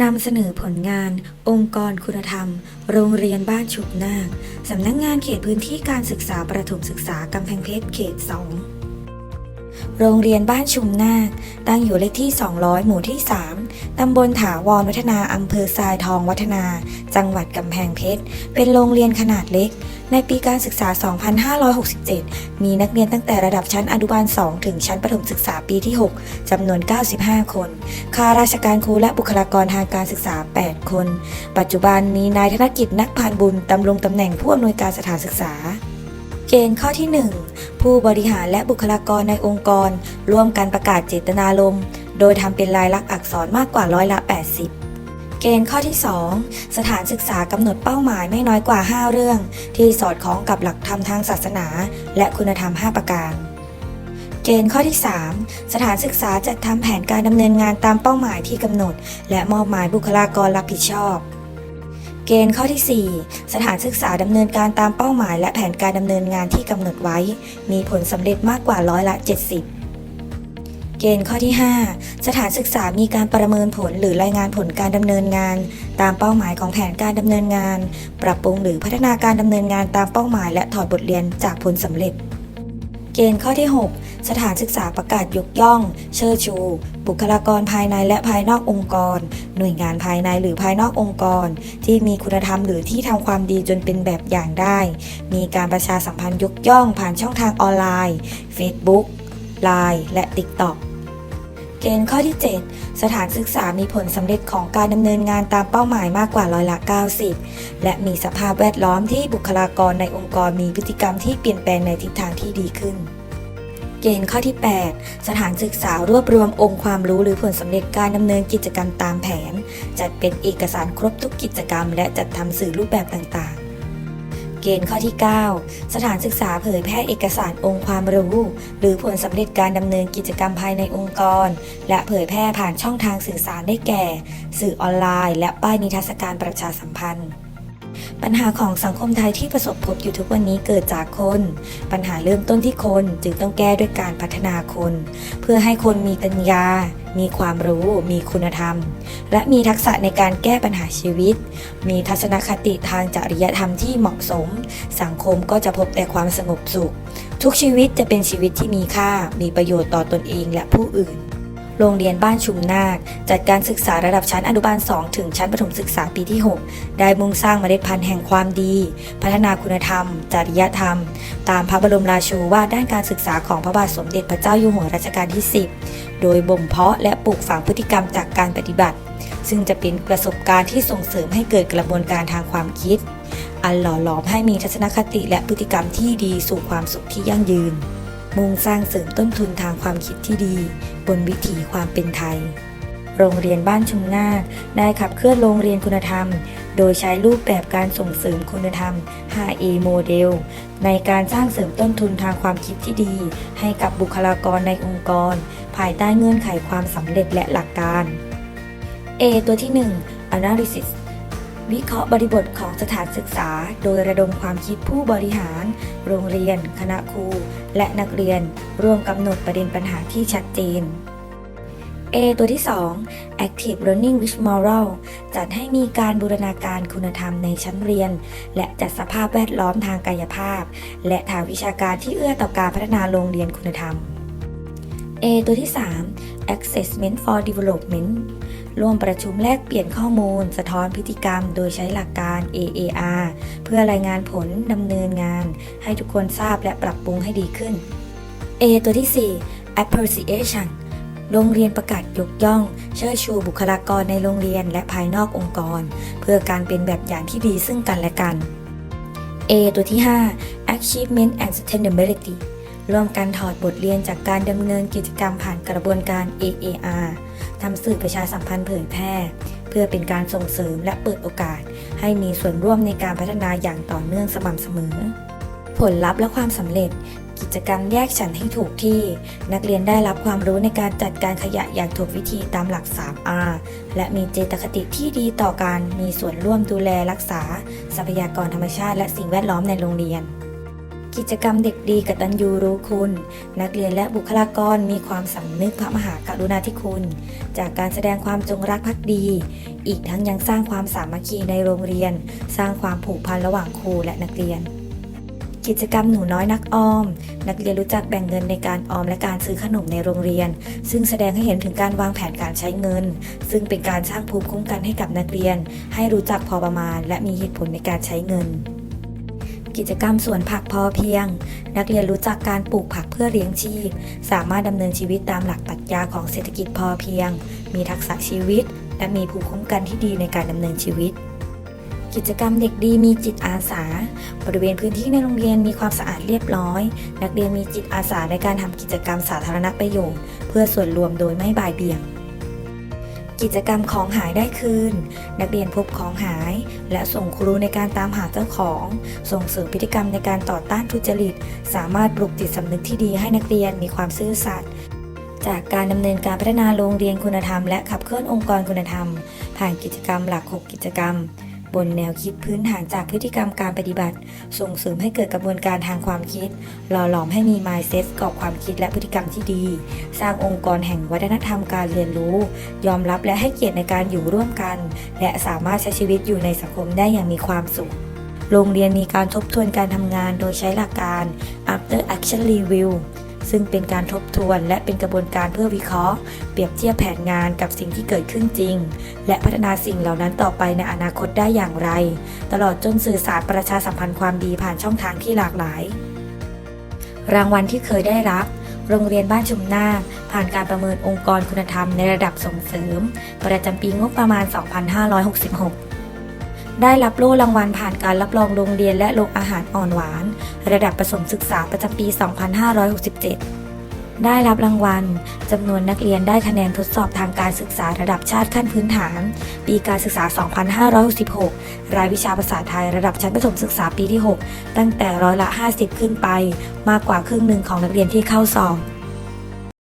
นำเสนอผลงาน องค์กรคุณธรรม โรงเรียนบ้านฉุกนาคสำนักงานเขตพื้นที่การศึกษาประถมศึกษากำแพงเพชรเขต 2 โรงเรียนบ้านชุมนาค ตั้งอยู่เลขที่ 200 หมู่ที่ 3 ตำบลถาวรวัฒนาอำเภอทรายทองวัฒนา จังหวัดกำแพงเพชร เป็นโรงเรียนขนาดเล็ก ในปีการศึกษา 2567 มีนักเรียนตั้งแต่ระดับชั้นอนุบาล 2 ถึงชั้นประถมศึกษาปีที่ 6 จำนวน 95 คน ข้าราชการครูและบุคลากรทางการศึกษา 8 คน ปัจจุบันมีนายธนกิจนักพานบุญดำรงตำแหน่งผู้อำนวยการสถานศึกษา เกณฑ์ข้อที่ 1 ผู้บริหารและบุคลากรในองค์กร ร่วมกันประกาศเจตนารมณ์ โดยทำเป็นลายลักษณ์อักษรมากกว่าร้อยละ 80เกณฑ์ข้อที่ 2 สถานศึกษากำหนดเป้าหมายไม่น้อยกว่า 5 เรื่อง ที่สอดคล้องกับหลักธรรมทางศาสนา และคุณธรรม 5 ประการ เกณฑ์ข้อที่ 3 สถานศึกษาจัดทำแผนการดำเนินงานตามเป้าหมายที่กำหนด และมอบหมายบุคลากรรับผิดชอบ เกณฑ์ข้อที่ 4 สถานศึกษาดำเนินการตามเป้าหมาย และแผนการดำเนินงานที่กำหนดไว้ มีผลสำเร็จมากกว่าร้อยละ 70 เกณฑ์ข้อที่ 5 สถานศึกษามีการประเมินผลหรือรายงานผลการดำเนินงาน ตามเป้าหมายของแผนการดำเนินงาน ปรับปรุงหรือพัฒนาการดำเนินงานตามเป้าหมาย และถอดบทเรียนจากผลสำเร็จ เกณฑ์ข้อที่ 6 สถานศึกษาประกาศยกย่อง เชิดชู บุคลากรภายในและภายนอกองค์กร หน่วยงานภายในหรือภายนอกองค์กร ที่มีคุณธรรมหรือที่ทำความดีจนเป็นแบบอย่างได้ มีการประชาสัมพันธ์ยกย่องผ่านช่องทางออนไลน์ Facebook Line และ TikTok เกณฑ์ข้อที่ 7 สถานศึกษามีผลสำเร็จของการดำเนินงานตามเป้าหมายมากกว่าร้อยละ 90 และมีสภาพแวดล้อมที่บุคลากรในองค์กรมีพฤติกรรมที่เปลี่ยนแปลงในทิศทางที่ดีขึ้นเกณฑ์ข้อที่ 8 สถานศึกษารวบรวมองค์ความรู้หรือผลสำเร็จการดำเนินกิจกรรมตามแผน จัดเป็นเอกสารครบทุกกิจกรรม และจัดทำสื่อรูปแบบต่าง เกณฑ์ข้อที่ 9 สถานศึกษาเผยแพร่เอกสารองค์ความรู้ หรือผลสำเร็จการดำเนินกิจกรรมภายในองค์กร และเผยแพร่ผ่านช่องทางสื่อสารได้แก่ สื่อออนไลน์ และป้ายนิทรรศการประชาสัมพันธ์ ปัญหาของสังคมไทยที่ประสบพบอยู่ทุกวันนี้เกิดจากคน ปัญหาเริ่มต้นที่คนจึงต้องแก้ด้วยการพัฒนาคน เพื่อให้คนมีปัญญา มีความรู้ มีคุณธรรม และมีทักษะในการแก้ปัญหาชีวิต มีทัศนคติทางจริยธรรมที่เหมาะสม สังคมก็จะพบแต่ความสงบสุข ทุกชีวิตจะเป็นชีวิตที่มีค่า มีประโยชน์ต่อตนเองและผู้อื่น โรงเรียนบ้านชุมนาค จัดการศึกษาระดับชั้นอนุบาล 2 ถึงชั้นประถมศึกษาปีที่ 6 ได้มุ่งสร้างเมล็ดพันธุ์แห่งความดี พัฒนาคุณธรรม จริยธรรม ตามพระบรมราชูวาทด้านการศึกษาของพระบาทสมเด็จพระเจ้าอยู่หัวรัชกาลที่ 10 โดยบ่มเพาะและปลูกฝังพฤติกรรมจากการปฏิบัติ ซึ่งจะเป็นประสบการณ์ที่ส่งเสริมให้เกิดกระบวนการทางความคิด อันหล่อหลอมให้มีทัศนคติและพฤติกรรมที่ดีสู่ความสุขที่ยั่งยืนมุ่งสร้างเสริมต้นทุนทางความคิดที่ดี บนวิถีความเป็นไทย โรงเรียนบ้านชุมนาคได้ขับเคลื่อนโรงเรียนคุณธรรม โดยใช้รูปแบบการส่งเสริมคุณธรรม 5A โมเดล ในการสร้างเสริมต้นทุนทางความคิดที่ดี ให้กับบุคลากรในองค์กร ภายใต้เงื่อนไขความสำเร็จและหลักการ A ตัวที่ 1 analysis วิเคราะห์บริบทของสถานศึกษา โดยระดมความคิดผู้บริหาร โรงเรียน คณะครู และนักเรียนร่วมกำหนดประเด็นปัญหาที่ชัดเจน A ตัวที่ 2 Active Learning with Moral จัดให้มีการบูรณาการคุณธรรมในชั้นเรียน และจัดสภาพแวดล้อมทางกายภาพ และทางวิชาการที่เอื้อต่อการพัฒนาโรงเรียนคุณธรรม A ตัวที่ 3 Assessment for Development ร่วมประชุมแลกเปลี่ยนข้อมูล สะท้อนพฤติกรรม โดยใช้หลักการ AAR เพื่อรายงานผลดำเนินงาน ให้ทุกคนทราบและปรับปรุงให้ดีขึ้น A ตัวที่ 4 Appreciation โรงเรียนประกาศยกย่อง เชิดชูบุคลากรในโรงเรียนและภายนอกองค์กร เพื่อการเป็นแบบอย่างที่ดีซึ่งกันและกัน A ตัวที่ 5 Achievement and Sustainability ร่วมกันถอดบทเรียนจากการดำเนินกิจกรรมผ่านกระบวนการ AAR ทำสื่อประชาสัมพันธ์เผยแพร่ เพื่อเป็นการส่งเสริมและเปิดโอกาส ให้มีส่วนร่วมในการพัฒนาอย่างต่อเนื่องสม่ำเสมอ ผลลัพธ์และความสำเร็จ กิจกรรมแยกฉันให้ถูกที่ นักเรียนได้รับความรู้ในการจัดการขยะอย่างถูกวิธีตามหลัก 3R และมีเจตคติที่ดีต่อการมีส่วนร่วมดูแลรักษา ทรัพยากรธรรมชาติและสิ่งแวดล้อมในโรงเรียน กิจกรรมเด็กดีกตัญญูรู้คุณ นักเรียนและบุคลากรมีความสำนึกพระมหากรุณาธิคุณ จากการแสดงความจงรักภักดี อีกทั้งยังสร้างความสามัคคีในโรงเรียน สร้างความผูกพันระหว่างครูและนักเรียน กิจกรรมหนูน้อยนักออม นักเรียนรู้จักแบ่งเงินในการออมและการซื้อขนมในโรงเรียน ซึ่งแสดงให้เห็นถึงการวางแผนการใช้เงิน ซึ่งเป็นการสร้างภูมิคุ้มกันให้กับนักเรียน ให้รู้จักพอประมาณ และมีเหตุผลในการใช้เงิน กิจกรรมสวนผักพอเพียง นักเรียนรู้จักการปลูกผักเพื่อเลี้ยงชีพ สามารถดำเนินชีวิตตามหลักปรัชญาของเศรษฐกิจพอเพียง มีทักษะชีวิต และมีภูมิคุ้มกันที่ดีในการดำเนินชีวิตกิจกรรมเด็กดีมีจิตอาสา บริเวณพื้นที่ในโรงเรียนมีความสะอาดเรียบร้อย นักเรียนมีจิตอาสาในการทำกิจกรรมสาธารณประโยชน์ เพื่อส่วนรวมโดยไม่บ่ายเบี่ยง กิจกรรมของหายได้คืน นักเรียนพบของหาย และส่งครูในการตามหาเจ้าของ ส่งเสริมพฤติกรรมในการต่อต้านทุจริต สามารถปลุกจิตสำนึกที่ดีให้นักเรียนมีความซื่อสัตย์จากการดำเนินการพัฒนาโรงเรียนคุณธรรมและขับเคลื่อนองค์กรคุณธรรม ผ่านกิจกรรมหลัก 6 กิจกรรม บนแนวคิดพื้นฐานจากพฤติกรรมการปฏิบัติ ส่งเสริมให้เกิดกระบวนการทางความคิด หล่อหลอมให้มี mindset กรอบความคิดและพฤติกรรมที่ดี สร้างองค์กรแห่งวัฒนธรรมการเรียนรู้ ยอมรับและให้เกียรติในการอยู่ร่วมกัน และสามารถใช้ชีวิตอยู่ในสังคมได้อย่างมีความสุข โรงเรียนมีการทบทวนการทำงานโดยใช้หลักการ after action review ซึ่งเป็นการทบทวนและเป็นกระบวนการเพื่อวิเคราะห์ เปรียบเทียบแผนงานกับสิ่งที่เกิดขึ้นจริง และพัฒนาสิ่งเหล่านั้นต่อไปในอนาคตได้อย่างไร ตลอดจนสื่อสารประชาสัมพันธ์ความดีผ่านช่องทางที่หลากหลาย รางวัลที่เคยได้รับโรงเรียนบ้านชุมนาคผ่านการประเมินองค์กรคุณธรรมในระดับส่งเสริม ประจำปีงบประมาณ 2566 ได้รับโล่รางวัลผ่านการรับรองโรงเรียนและโรงอาหารอ่อนหวาน ระดับประถมศึกษาประจำปี 2567 ได้รับรางวัลจำนวนนักเรียนได้คะแนนทดสอบทางการศึกษาระดับชาติขั้นพื้นฐาน ปีการศึกษา 2566 รายวิชาภาษาไทยระดับชั้นประถมศึกษาปีที่ 6 ตั้งแต่ร้อยละ 50 ขึ้นไป มากกว่าครึ่งหนึ่งของนักเรียนที่เข้าสอบ